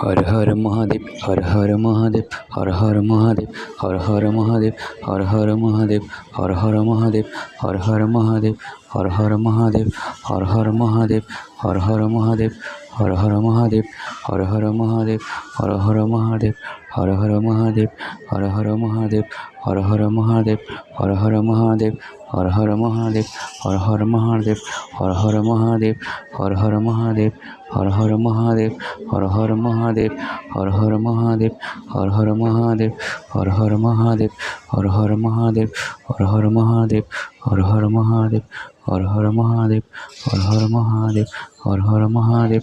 Har Har Mahadev Har Har Mahadev Har Har Mahadev Har Har Mahadev Har Har Mahadev Har Har Mahadev Har Har Mahadev Har Har Mahadev Har Har Mahadev Har Har Mahadev Har Har Mahadev Har Har Mahadev Har Har Mahadev Har Har Mahadev Har Har Mahadev Har Har Mahadev Har Har Mahadev Har Har Mahadev Har Har Mahadev Har Har Mahadev Har Har Mahadev Har Har Mahadev Har Har Mahadev Har Har Mahadev Har Har Mahadev Har Har Mahadev Har Har Mahadev Har Har Mahadev Har Har Mahadev Har Har Mahadev Har Har Mahadev Har Har Mahadev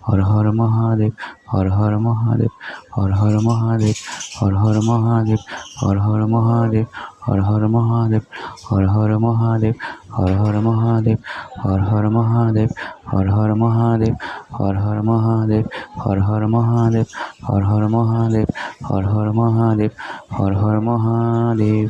Har Har Mahadev Har Har Mahadev Har Har Mahadev Har Har Mahadev Har Har Mahadev Har Har Mahadev Har Har Mahadev Har Har Mahadev Har Har Mahadev Har Har Mahadev Har Har Mahadev Har Har Mahadev Har Har Mahadev Har Har Mahadev Har Har Mahadev